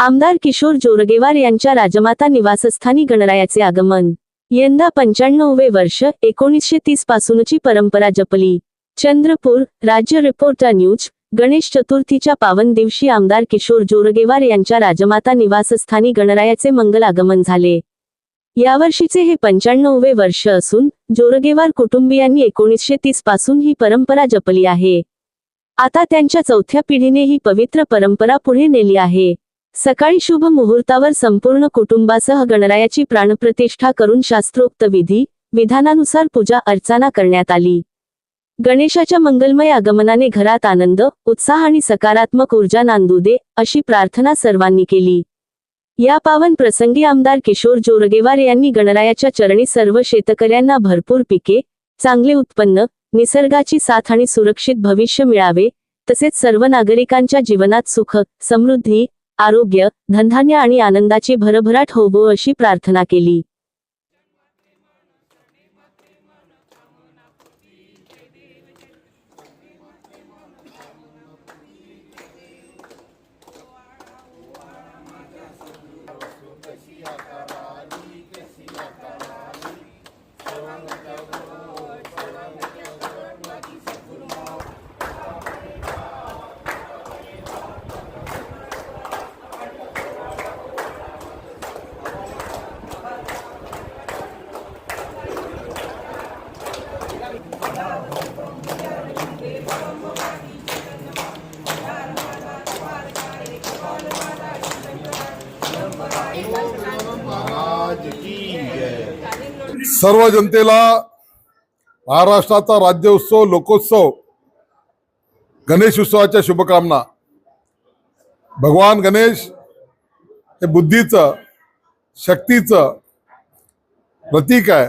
आमदार किशोर जोरगेवार यांच्या राजमाता निवासस्थानी गणरायाचे आगमन. यंदा पंच्याण्णववे वर्ष एकोणीसशे तीस पासूनची परंपरा जपली. चंद्रपूर राज्य रिपोर्टर न्यूज गणेश चतुर्थीच्या पावन दिवशी आमदार किशोर जोरगेवार यांच्या राजमाता निवासस्थानी गणरायाचे मंगल आगमन झाले. यावर्षीचे हे पंच्याण्णववे वर्ष असून जोरगेवार कुटुंबियांनी एकोणीसशे तीसपासून ही परंपरा जपली आहे. आता त्यांच्या चौथ्या पिढीने ही पवित्र परंपरा पुढे नेली आहे. सकाळी शुभ मुहूर्तावर संपूर्ण कुटुंबासह गणरायाची प्राणप्रतिष्ठा करून शास्त्रोक्त विधी विधानानुसार पूजा अर्चना करण्यात आली. गणेशाच्या मंगलमय आगमनाने घरात आनंद उत्साह आणि सकारात्मक ऊर्जा नांदू दे अशी प्रार्थना सर्वांनी केली. या पावन प्रसंगी आमदार किशोर जोरगेवार यांनी गणरायाच्या चरणी सर्व शेतकऱ्यांना भरपूर पिके चांगले उत्पन्न निसर्गाची साथ आणि सुरक्षित भविष्य मिळावे तसेच सर्व नागरिकांच्या जीवनात सुख समृद्धी आरोग्य धनधान्य आणि आनंदाची भरभराट होवो अशी प्रार्थना केली. सर्व जनतेला महाराष्ट्राचा राज्य उत्सव लोकोत्सव गणेश उत्सवाच्या शुभकामना. भगवान गणेश हे बुद्धीचं शक्तीचं प्रतीक आहे.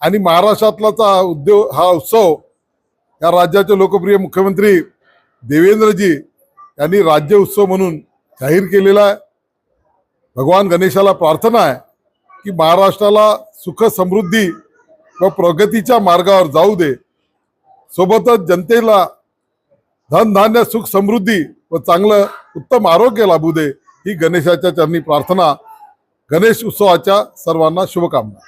आणि महाराष्ट्रातलाचा उद्योग हा उत्सव या राज्याचे लोकप्रिय मुख्यमंत्री देवेंद्रजी यांनी राज्य उत्सव म्हणून जाहीर केलेला आहे. भगवान गणेशाला प्रार्थना आहे. की महाराष्ट्राला सुख समृद्धी व प्रगतीच्या मार्गावर जाऊ दे. सोबतच जनतेला धनधान्य सुख समृद्धी व चांगलं उत्तम आरोग्य लाभू दे ही गणेशाच्या चरणी प्रार्थना. गणेश उत्सवाच्या सर्वांना शुभकामना.